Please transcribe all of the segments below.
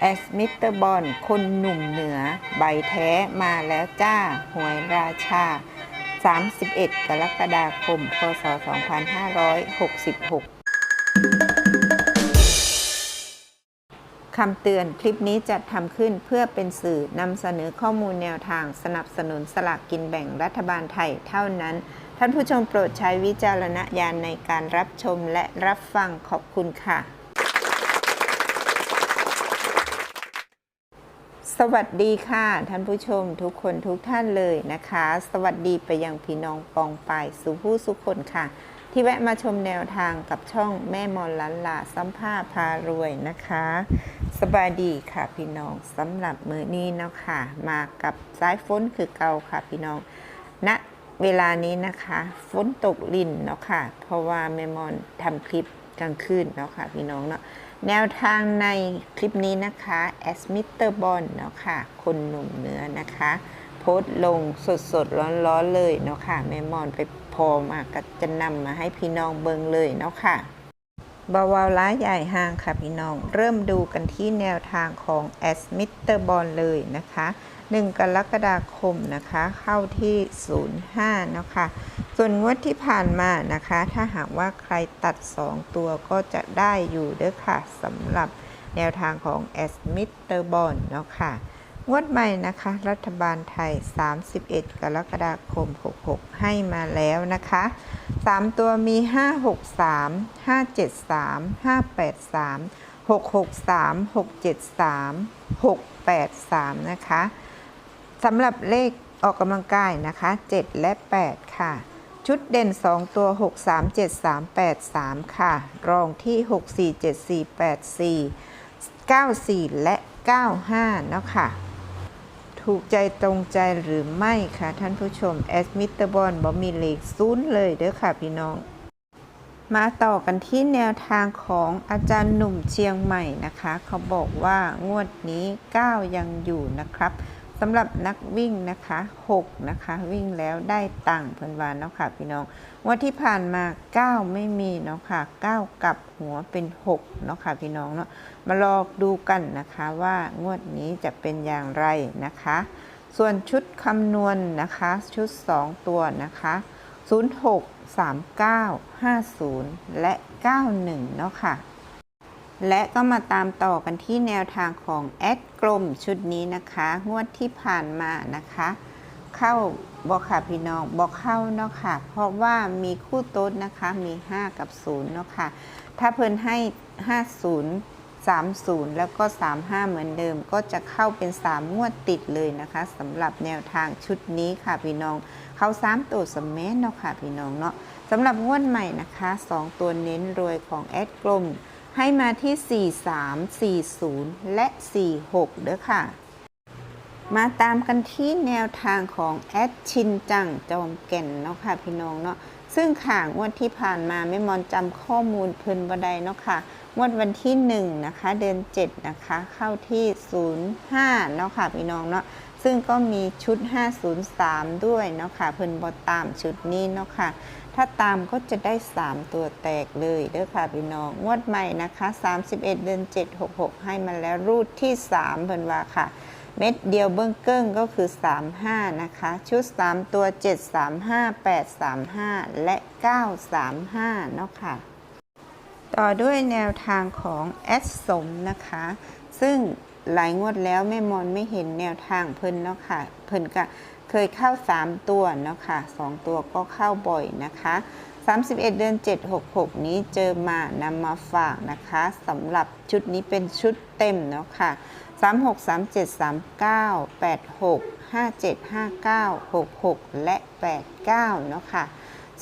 แอสมิเตอร์บอลคนหนุ่มเหนือ ใบแท้มาแล้วจ้า หวยราชา 31 กรกฎาคม พศ 2566 คำเตือนคลิปนี้จัดทำขึ้นเพื่อเป็นสื่อนำเสนอข้อมูลแนวทางสนับสนุนสลากกินแบ่งรัฐบาลไทยเท่านั้น ท่านผู้ชมโปรดใช้วิจารณญาณในการรับชมและรับฟังขอบคุณค่ะ สวัสดีค่ะท่านผู้ชมทุกคนทุกท่านเลยนะคะ สวัสดีไปยังพี่น้องปองปายสุผู้สุคนค่ะ ที่แวะมาชมแนวทางกับช่องแม่มอนลันลาสัมภาพารวยนะคะ สบายดีค่ะพี่น้องสำหรับมือนี้เนาะค่ะ มากับสายฝนคือเก่าค่ะพี่น้องณเวลานี้นะคะฝนตกลินเนาะค่ะ เพราะว่าแม่มอนทำคลิปกลางคืนเนาะค่ะพี่น้องเนาะ แนวทางในคลิปนี้นะคะแอสมิเตอร์บอลเนาะค่ะคนหนุ่มเนื้อนะคะ โพสต์ลงสดสดร้อนๆเลยเนาะค่ะแม่มอนไปพอมาก็จะนำมาให้พี่น้องเบิงเลยเนาะค่ะบาวาวล้าใหญ่ห่างค่ะพี่น้อง เริ่มดูกันที่แนวทางของแอสมิเตอร์บอลเลยนะคะ 1 กรกฎาคมนะคะเข้าที่ 05เนาะค่ะส่วนงวดที่ผ่านมานะคะ ถ้าหากว่าใครตัด 2 ตัวก็จะได้อยู่เด้อค่ะสำหรับแนวทางของ a s m i t e r b o n เนาะค่ะ งวดใหม่นะคะ รัฐบาลไทย 31 กรกฎาคม 66 ให้มาแล้วนะคะ 3 ตัวมี 563 573 583 663 673 683 นะคะ สำหรับเลขออกกำลังกายนะคะ 7 และ 8 ค่ะ ชุดเด่น 2 ตัว 6 3 7 3 8 3 ค่ะ รองที่ 6 4 7 4 8 4 9 4 และ 95 เนาะค่ะ ถูกใจตรงใจหรือไม่คะท่านผู้ชม แอสมิเตอร์บอลบอมีเลขศูนย์เลยเด้อค่ะพี่น้อง มาต่อกันที่แนวทางของอาจารย์หนุ่มเชียงใหม่นะคะ เขาบอกว่างวดนี้ 9 ยังอยู่นะครับ สำหรับนักวิ่งนะคะ6นะคะวิ่งแล้วได้ตังค์เพิ่นวานเนาะค่ะพี่น้องงวดที่ผ่านมา 9 ไม่มีเนาะค่ะ 9 กลับหัวเป็น6เนาะค่ะพี่น้องเนาะมารองดูกันนะคะว่างวดนี้จะเป็นอย่างไรนะคะ ส่วนชุดคำนวณนะคะชุด 2 ตัวนะคะ 06 39 50 และ 91 เนาะค่ะ และก็มาตามต่อกันที่แนวทางของแอดกลมชุดนี้นะคะ งวดที่ผ่านมานะคะ เข้าบอกค่ะพี่น้องบอกเข้าเนาะค่ะ เพราะว่ามีคู่โต๊ดนะคะมี 5 กับ0เนาะค่ะ ถ้าเพิ่นให้ 50 30 แล้วก็ 35 เหมือนเดิม ก็จะเข้าเป็น 3 งวดติดเลยนะคะสำหรับแนวทางชุดนี้ค่ะพี่น้อง เข้า 3 ตัวสมแมนเนาะค่ะพี่น้องเนาะสำหรับงวดใหม่นะคะ 2 ตัวเน้นรวยของแอดกลม ให้มาที่ 43 40 และ 46 เด้อค่ะ มาตามกันที่แนวทางของแอดชินจังจอมแก่นเนาะค่ะพี่น้องเนาะซึ่งข่างวดที่ผ่านมาไม่มอนจำข้อมูลเพิ่นบไดเนาะค่ะงวดวันที่ 1 นะคะ เดือน 7 นะคะ เข้าที่ 05 เนาะค่ะพี่น้องเนาะซึ่งก็มีชุด 503 ด้วยเนาะค่ะเพิ่นบอตามชุดนี้เนาะค่ะ ถ้าตามก็จะได้ 3 ตัวแตกเลยเด้อค่ะพี่น้อง งวดใหม่นะคะ 31 เดือน 7 66 ให้มาแล้วรูดที่ 3 เพิ่นว่าค่ะ เม็ดเดียวเบื้องเกิ้งก็คือ 35 นะคะ ชุด 3 ตัว 735 835 และ 935 เนาะค่ะ ต่อด้วยแนวทางของแอดสมนะคะ ซึ่งหลายงวดแล้วแม่มอนไม่เห็นแนวทางเพิ่นเนาะค่ะ เพิ่นก็ เคยเข้า 3 ตัวเนาะค่ะ2ตัวก็เข้าบ่อยนะคะ31 เดือน 766 นี้เจอมานำมาฝากนะคะสำหรับชุดนี้เป็นชุดเต็มเนาะค่ะ 36 37 39 86 57 59 66 และ 89 เนาะค่ะ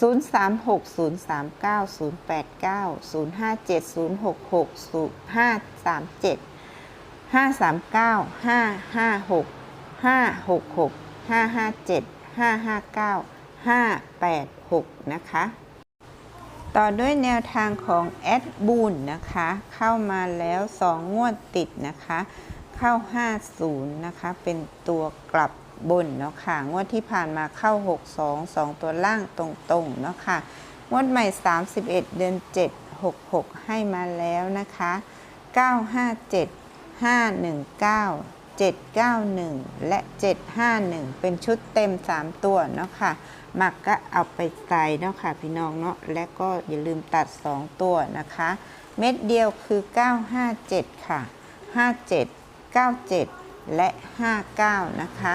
036 039 089 057 066 537 539 556 566 557 559 586 นะคะ ต่อด้วยแนวทางของแอดบูนนะคะ เข้ามาแล้ว 2 งวดติดนะคะ เข้า 50 นะคะ เป็นตัวกลับบนเนาะค่ะ งวดที่ผ่านมาเข้า 62 2 ตัวล่างตรงๆเนาะค่ะ งวดใหม่ 31 เดือน 7 66 ให้มาแล้วนะคะ 957 519 791 และ 751 เป็นชุดเต็ม 3 ตัวเนาะค่ะมักก็เอาไปใส่เนาะค่ะพี่น้องเนาะ และก็อย่าลืมตัด 2 ตัวนะคะ เม็ดเดียวคือ 957 ค่ะ 57 97 และ 59 นะคะ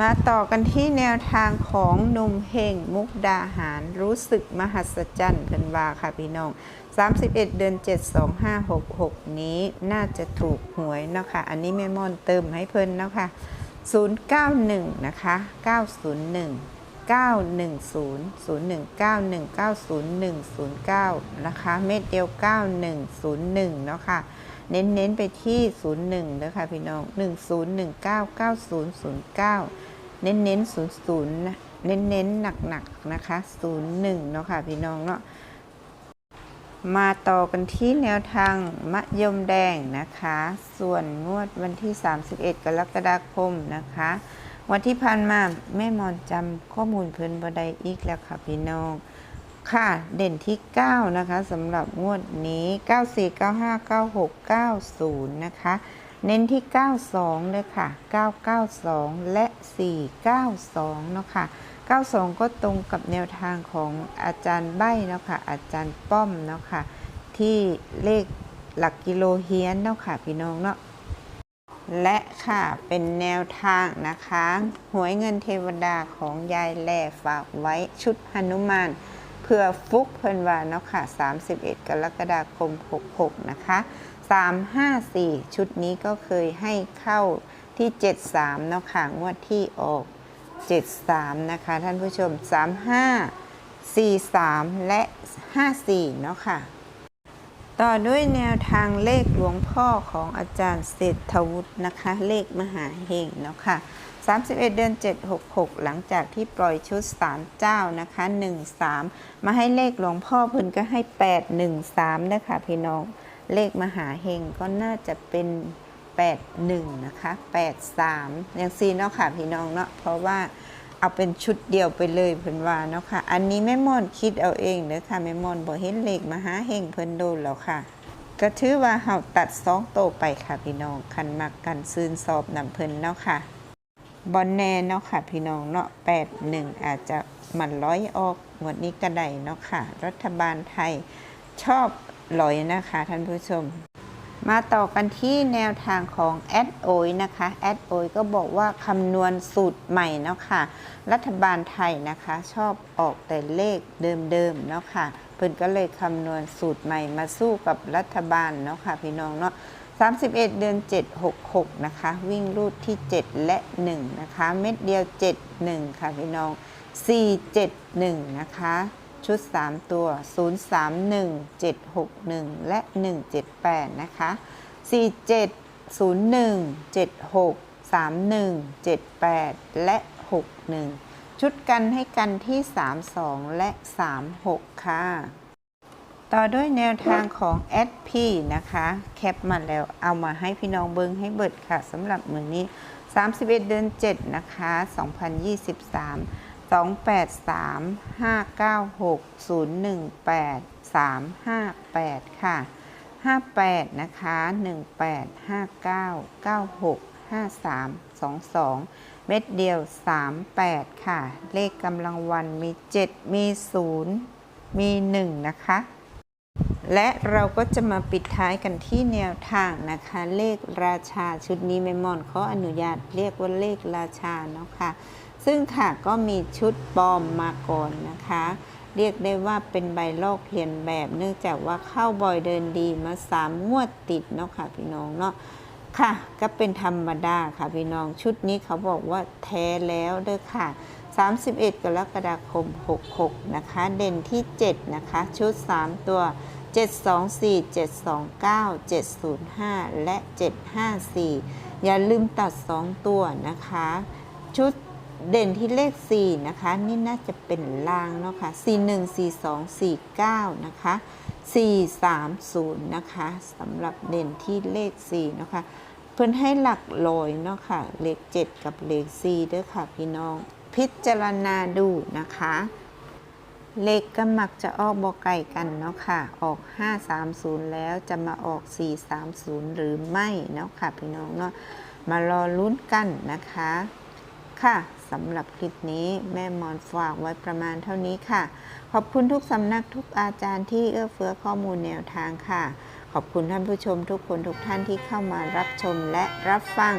มาต่อกันที่แนวทางของหนุ่มเฮงมุกดาหารรู้สึกมหัศจรรย์กันว่าค่ะพี่น้อง 31 เดือน 7 2566 นี้น่าจะถูกหวยเนาะค่ะ อันนี้แม่ม่อนเติมให้เพิ่นเนาะค่ะ 091 นะคะ 901 910 0191 901 09 นะคะ เม็ดเดียว 9101 เนาะคะ่ะ เน้นๆไปที่ 01เลยค่ะพี่น้อง 1019 9009 เน้นๆ00นะเน้นๆหนักๆนะคะ 01เนาะค่ะพี่น้องเนาะมาต่อกันที่แนวทางมะยมแดงนะคะ ส่วนงวดวันที่ 31 กรกฎาคมนะคะ วันที่ผ่านมาแม่มอนจำข้อมูลเพิ่นบไดอีกแล้วค่ะพี่น้อง ค่ะ เด่นที่ 9 นะคะสำหรับงวดนี้ 94 95 96 90 นะคะ เน้นที่ 92เลยค่ะ 992 และ 492 เนาะค่ะ 92 ก็ตรงกับแนวทางของอาจารย์ใบ้เนาะค่ะ อาจารย์ป้อมเนาะค่ะ ที่เลขหลักกิโลเฮียนเนาะค่ะพี่น้องเนาะและค่ะเป็นแนวทางนะคะ หวยเงินเทวดาของยายแหล่ฝากไว้ชุดหนุมาน เพื่อฟุกเพิ่นว่าเนาะค่ะ 31 กรกฎาคม 66 นะคะ 354 ชุดนี้ก็เคยให้เข้าที่ 73 เนาะค่ะ งวดที่ออก 73 นะคะ ท่านผู้ชม 35 43 และ 54 เนาะค่ะ ต่อด้วยแนวทางเลขหลวงพ่อของอาจารย์เศรษฐวุฒินะคะ เลขมหาเฮงเนาะค่ะ 31 เดือน 766 หลังจากที่ปล่อยชุด3เจ้านะคะ 13 มาให้เลขหลวงพ่อเพิ่นก็ให้ 813นะคะพี่น้อง เลขมหาเฮงก็น่าจะเป็น 81 นะคะ 83 อย่างซีเนาะค่ะพี่น้องเนาะ เพราะว่าเอาเป็นชุดเดียวไปเลยเพิ่นว่าเนาะค่ะ อันนี้แม่ม่อนคิดเอาเองเด้อค่ะแม่ม่อนบ่เห็นเลขมหาเฮงเพิ่นโดนแล้วค่ะก็ถือว่าเฮาตัดสองโตไปค่ะพี่น้องคันมักกันซืนสอบนำเพิ่นเนาะค่ะ บอลแน่เนาะค่ะ พี่น้องเนาะ81อาจจะมันร้อยออกงวดนี้ก็ได้เนาะค่ะ รัฐบาลไทยชอบลอยนะคะท่านผู้ชม มาต่อกันที่แนวทางของแอดโอยนะคะแอดโอยก็บอกว่าคำนวณสูตรใหม่เนาะค่ะ รัฐบาลไทยนะคะชอบออกแต่เลขเดิมๆเนาะค่ะเพิ่นก็เลยคำนวณสูตรใหม่มาสู้กับรัฐบาลเนาะค่ะพี่น้องเนาะ 31 เดือน 766 นะคะ วิ่งรูดที่ 7 และ 1 นะคะ เม็ดเดียว 71 ค่ะพี่น้อง 471 นะคะ ชุด 3 ตัว 031 761 และ 178 นะคะ 47 01 76 31 78 และ 61 ชุดกันให้กันที่ 32 และ 36 ค่ะ ต่อด้วยแนวทางของแอดพีนะคะ แคปมาแล้วเอามาให้พี่น้องเบิงให้เบิดค่ะสำหรับมือนี้ 31 เดือน 7 นะคะ 2023 283 596 018 358 ค่ะ 58 นะคะ 18 59 96 53 22 เม็ดเดียว 38 ค่ะ เลขกำลังวันมี 7 มี 0 มี 1 นะคะ และเราก็จะมาปิดท้ายกันที่แนวทางนะคะ เลขราชาชุดนี้แม่มอนเขาอนุญาตเรียกว่าเลขราชาเนาะค่ะซึ่งค่ะก็มีชุดปลอมมาก่อนนะคะ เรียกได้ว่าเป็นใบลอกเลียนแบบ เนื่องจากว่าเข้าบอยเดินดีมาสามงวดติดเนาะค่ะพี่น้องเนาะค่ะ ก็เป็นธรรมดาค่ะพี่น้องชุดนี้เขาบอกว่าแท้แล้วเด้อค่ะ 31 กรกฎาคม 66 นะคะ เด่นที่ 7 นะคะ ชุด 3 ตัว 724 729 705 และ 754 อย่าลืมตัด 2 ตัวนะคะ ชุดเด่นที่เลข 4 นะคะ นี่น่าจะเป็นลางเนาะค่ะ41 42 49 นะคะ 430 นะคะสำหรับเด่นที่เลข 4 นะคะ เพิ่อนให้หลักลอยเนาะค่ะเลข 7 กับเลข 4 ด้วยค่ะพี่น้อง พิจารณาดูนะคะ เลขก็มักจะออกบอไก่กันเนาะค่ะ ออก 530 แล้วจะมาออก 430 หรือไม่เนาะค่ะพี่น้องเนาะ มารอลุ้นกันนะคะ ค่ะสำหรับคลิปนี้แม่มอนฝากไว้ประมาณเท่านี้ค่ะ ขอบคุณทุกสำนักทุกอาจารย์ที่เอื้อเฟื้อข้อมูลแนวทางค่ะ ขอบคุณท่านผู้ชมทุกคนทุกท่านที่เข้ามารับชมและรับฟัง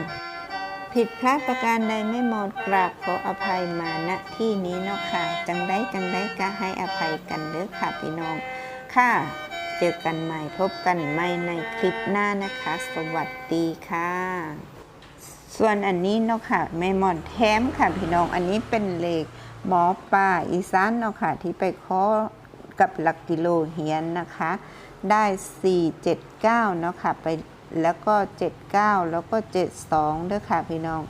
ผิดพลาดประการใดไม่หมดกราบขออภัยมาณที่นี้เนาะค่ะ จังได้จังได้ก็ให้อภัยกันเด้อค่ะพี่น้อง ค่ะ เจอกันใหม่พบกันใหม่ในคลิปหน้านะคะ สวัสดีค่ะ ส่วนอันนี้เนาะค่ะแม่หมอนแถมค่ะพี่น้อง อันนี้เป็นเลขหมอป่าอีสานเนาะค่ะ ที่ไปขอกับหลักกิโลเฮียนนะคะ ได้ 479 เนาะค่ะไป แล้วก็ 79 แล้วก็ 72ด้วยค่ะพี่น้อง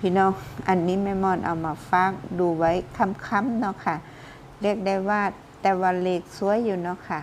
พี่น้องอันนี้แม่มอนเอามาฝากดูไว้ค้ำๆเนาะค่ะ เรียกได้ว่าแต่ว่าเลขสวยอยู่เนาะค่ะ